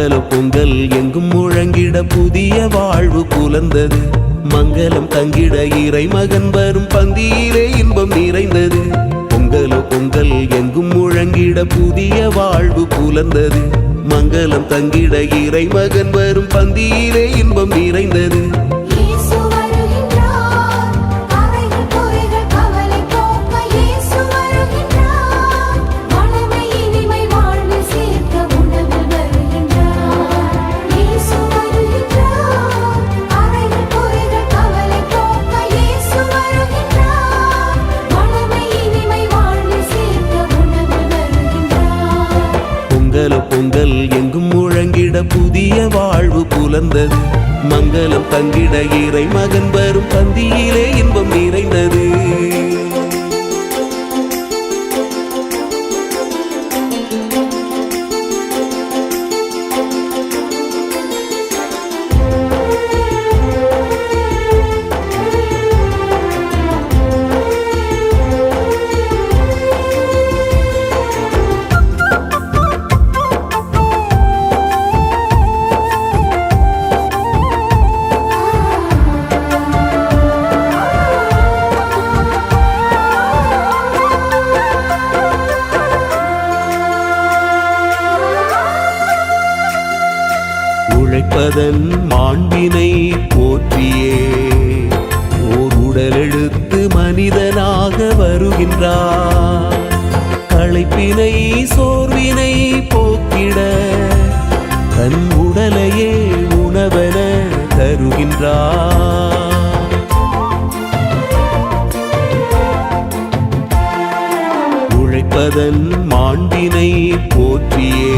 மங்கள பொங்கல் எங்கும் முழங்கிட புதிய வாழ்வு புலந்தது. மங்களம் தங்கிட இறை மகன் வரும் பந்தியிலே இன்பம் நிறைந்தது. பொங்கல பொங்கல் எங்கும் முழங்கிட புதிய வாழ்வு புலந்தது. மங்களம் தங்கிட இறை மகன் வரும் பந்தியிலே இன்பம் நிறைந்தது. பொங்கல் எங்கும் முழங்கிட புதிய வாழ்வு புலந்தது. மங்களம் தங்கிட இறை மகன் வரும் பந்தியிலே இன்பம் நிறைந்தது. உழைப்பதன் மாண்பினை போற்றியே. ஓர் உடலெழுத்து மனிதனாக வருகின்றார். களைப்பினை சோர்வினை போக்கிட தன் உடலையே உணவென தருகின்றார். உழைப்பதன் மாண்பினை போற்றியே.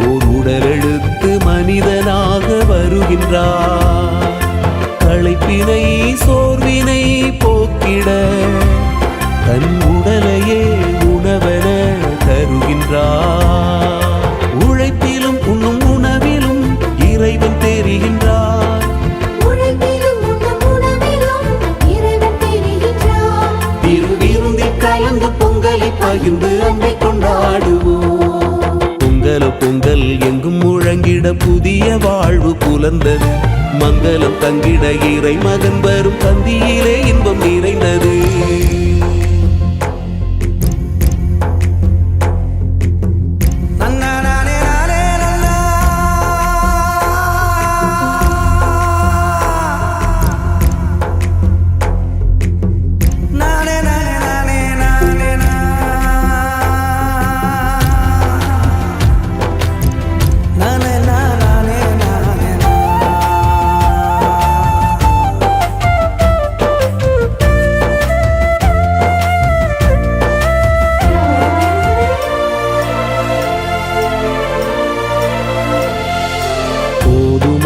ஓர் உடலெழுத்து வருகின்றார் களைப்பினை சோர்வினை போக்கிட தன் உடலையே உணவென தருகின்றார். உழைப்பிலும் உண்ணும் உணவிலும் இறைவன் தெரிகின்றார் தெரிகின்றார் கலந்து பொங்கலை பகிர்ந்து முழங்கிட புதிய வாழ்வு புலந்தது. மங்களம் தங்கிட இறை மகன் வரும் பந்தியிலே இன்பம் நிறைந்தது.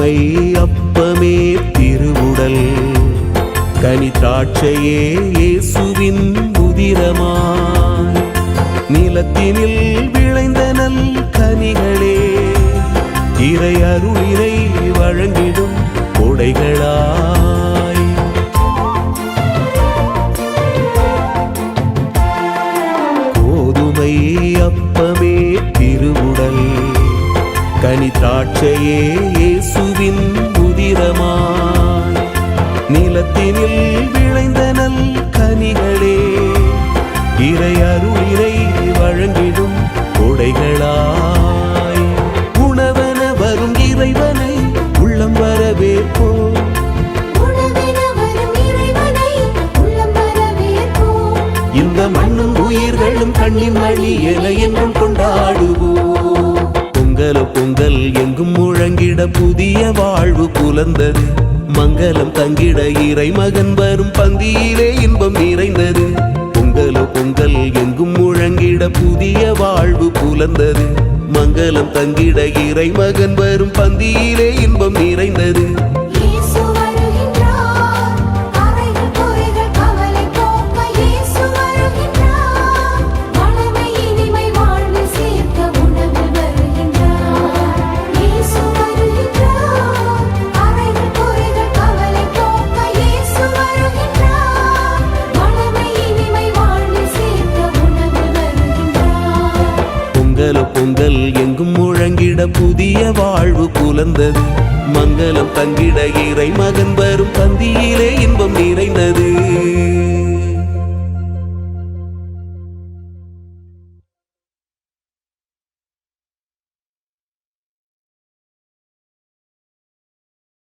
கோதுமை அப்பமே திருவுடல். கனி திராட்சையே இயேசுவின் உதிரமாய். நிலத்தினில் விளைந்த நல் கனிகளே இறை அருளினை வழங்கிடும் கொடைகளாய். கோதுமை அப்பமே திருவுடல். கனி திராட்சையே நிலத்தினில் விளைந்த நல் கனிகளே. இறை அருளினை வழங்கிடும் கொடைகளாய். உணவென வரும் இறைவனை உள்ளம் வரவேற்போம். இந்த மண்ணும் உயிர்களும் கண்ணின் வழி என என்றும் கொண்டாடுவோம். பொங்கல பொங்கல் எங்கும் முழங்கிட புதிய வாழ்வு புலந்தது. மங்களம் தங்கிட இறை மகன் வரும் பந்தியிலே இன்பம் நிறைந்தது. பொங்கலோ பொங்கல் எங்கும் முழங்கிட புதிய வாழ்வு புலர்ந்தது. மங்களம் தங்கிட இறை மகன் வரும் பந்தியிலே இன்பம் நிறைந்தது. சேர்க்க எங்கும் முழங்கிட புதிய வாழ்வு புலந்தது. மங்களம் தங்கிட இறை மகன் வரும் பந்தியிலே இன்பம் நிறைந்தது.